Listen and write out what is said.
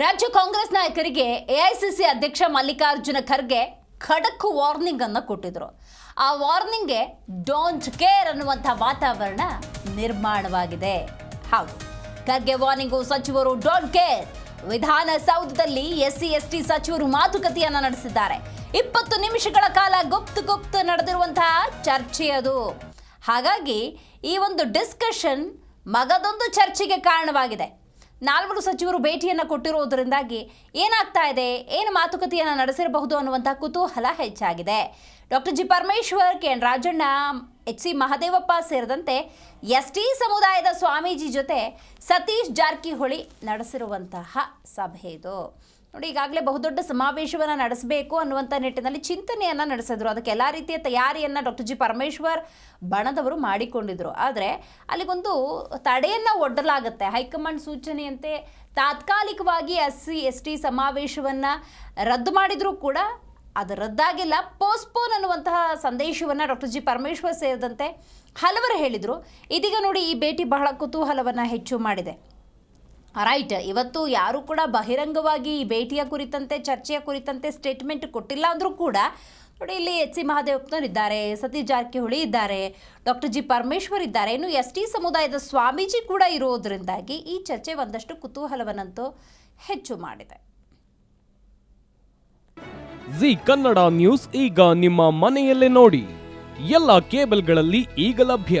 ರಾಜ್ಯ ಕಾಂಗ್ರೆಸ್ ನಾಯಕರಿಗೆ ಎಐಸಿಸಿ ಅಧ್ಯಕ್ಷ ಮಲ್ಲಿಕಾರ್ಜುನ ಖರ್ಗೆ ಖಡಕ್ ವಾರ್ನಿಂಗ್ ಅನ್ನು ಕೊಟ್ಟಿದ್ರು. ಆ ವಾರ್ನಿಂಗ್ಗೆ ಡೋಂಟ್ ಕೇರ್ ಅನ್ನುವಂಥ ವಾತಾವರಣ ನಿರ್ಮಾಣವಾಗಿದೆ. ಹೌದು, ಖರ್ಗೆ ವಾರ್ನಿಂಗು ಸಚಿವರು ಡೋಂಟ್ ಕೇರ್. ವಿಧಾನಸೌಧದಲ್ಲಿ ಎಸ್ ಸಿ ಎಸ್ ಟಿ ಸಚಿವರು ಮಾತುಕತೆಯನ್ನು ನಡೆಸಿದ್ದಾರೆ. ಇಪ್ಪತ್ತು ನಿಮಿಷಗಳ ಕಾಲ ಗುಪ್ತ ಗುಪ್ತ ನಡೆದಿರುವಂತಹ ಚರ್ಚೆ ಅದು. ಹಾಗಾಗಿ ಈ ಒಂದು ಡಿಸ್ಕಷನ್ ಮಗದೊಂದು ಚರ್ಚೆಗೆ ಕಾರಣವಾಗಿದೆ. ನಾಲ್ವರು ಸಚಿವರು ಭೇಟಿಯನ್ನು ಕೊಟ್ಟಿರುವುದರಿಂದಾಗಿ ಏನಾಗ್ತಾ ಇದೆ, ಏನು ಮಾತುಕತೆಯನ್ನು ನಡೆಸಿರಬಹುದು ಅನ್ನುವಂಥ ಕುತೂಹಲ ಹೆಚ್ಚಾಗಿದೆ. Doctor G Parameshwar, K N Rajanna, H C Mahadevappa ಸೇರಿದಂತೆ ಎಸ್ ಟಿ ಸಮುದಾಯದ ಸ್ವಾಮೀಜಿ ಜೊತೆ ಸತೀಶ್ ಜಾರಕಿಹೊಳಿ ನಡೆಸಿರುವಂತಹ ಸಭೆ ಇದು. ನೋಡಿ, ಈಗಾಗಲೇ ಬಹುದೊಡ್ಡ ಸಮಾವೇಶವನ್ನು ನಡೆಸಬೇಕು ಅನ್ನುವಂಥ ನಿಟ್ಟಿನಲ್ಲಿ ಚಿಂತನೆಯನ್ನು ನಡೆಸಿದ್ರು. ಅದಕ್ಕೆ ಎಲ್ಲ ರೀತಿಯ ತಯಾರಿಯನ್ನು ಡಾಕ್ಟರ್ ಜಿ ಪರಮೇಶ್ವರ್ ಬಣದವರು ಮಾಡಿಕೊಂಡಿದ್ರು. ಆದರೆ ಅಲ್ಲಿಗೊಂದು ತಡೆಯನ್ನು ಒಡ್ಡಲಾಗುತ್ತೆ. ಹೈಕಮಾಂಡ್ ಸೂಚನೆಯಂತೆ ತಾತ್ಕಾಲಿಕವಾಗಿ ಎಸ್ ಸಿ ಎಸ್ ಟಿ ಸಮಾವೇಶವನ್ನು ರದ್ದು ಮಾಡಿದರೂ ಕೂಡ ಅದು ರದ್ದಾಗಿಲ್ಲ. ಪೋಸ್ಟ್ಪೋನ್ ಅನ್ನುವಂತಹ ಸಂದೇಶವನ್ನು ಡಾಕ್ಟರ್ ಜಿ ಪರಮೇಶ್ವರ್ ಸೇರಿದಂತೆ ಹಲವರು ಹೇಳಿದರು. ಇದೀಗ ನೋಡಿ, ಈ ಭೇಟಿ ಬಹಳ ಕುತೂಹಲವನ್ನು ಹೆಚ್ಚು ಮಾಡಿದೆ. ರೈಟ್, ಇವತ್ತು ಯಾರೂ ಕೂಡ ಬಹಿರಂಗವಾಗಿ ಈ ಭೇಟಿಯ ಕುರಿತಂತೆ, ಚರ್ಚೆಯ ಕುರಿತಂತೆ ಸ್ಟೇಟ್ಮೆಂಟ್ ಕೊಟ್ಟಿಲ್ಲ ಅಂದರೂ ಕೂಡ ನೋಡಿ, ಇಲ್ಲಿ ಎಚ್ ಸಿ ಮಹಾದೇವಪ್ಪನವರಿದ್ದಾರೆ ಸತೀಶ್ ಜಾರಕಿಹೊಳಿ ಇದ್ದಾರೆ, ಡಾಕ್ಟರ್ ಜಿ ಪರಮೇಶ್ವರ್ ಇದ್ದಾರೆ. ಇನ್ನು ಎಸ್ ಟಿ ಸಮುದಾಯದ ಸ್ವಾಮೀಜಿ ಕೂಡ ಇರೋದ್ರಿಂದಾಗಿ ಈ ಚರ್ಚೆ ಒಂದಷ್ಟು ಕುತೂಹಲವನ್ನಂತೂ ಹೆಚ್ಚು ಮಾಡಿದೆ. ಜಿ ಕನ್ನಡ ನ್ಯೂಸ್ ಈಗ ನಿಮ್ಮ ಮನೆಯಲ್ಲೇ ನೋಡಿ. ಎಲ್ಲ ಕೇಬಲ್ಗಳಲ್ಲಿ ಈಗ ಲಭ್ಯ.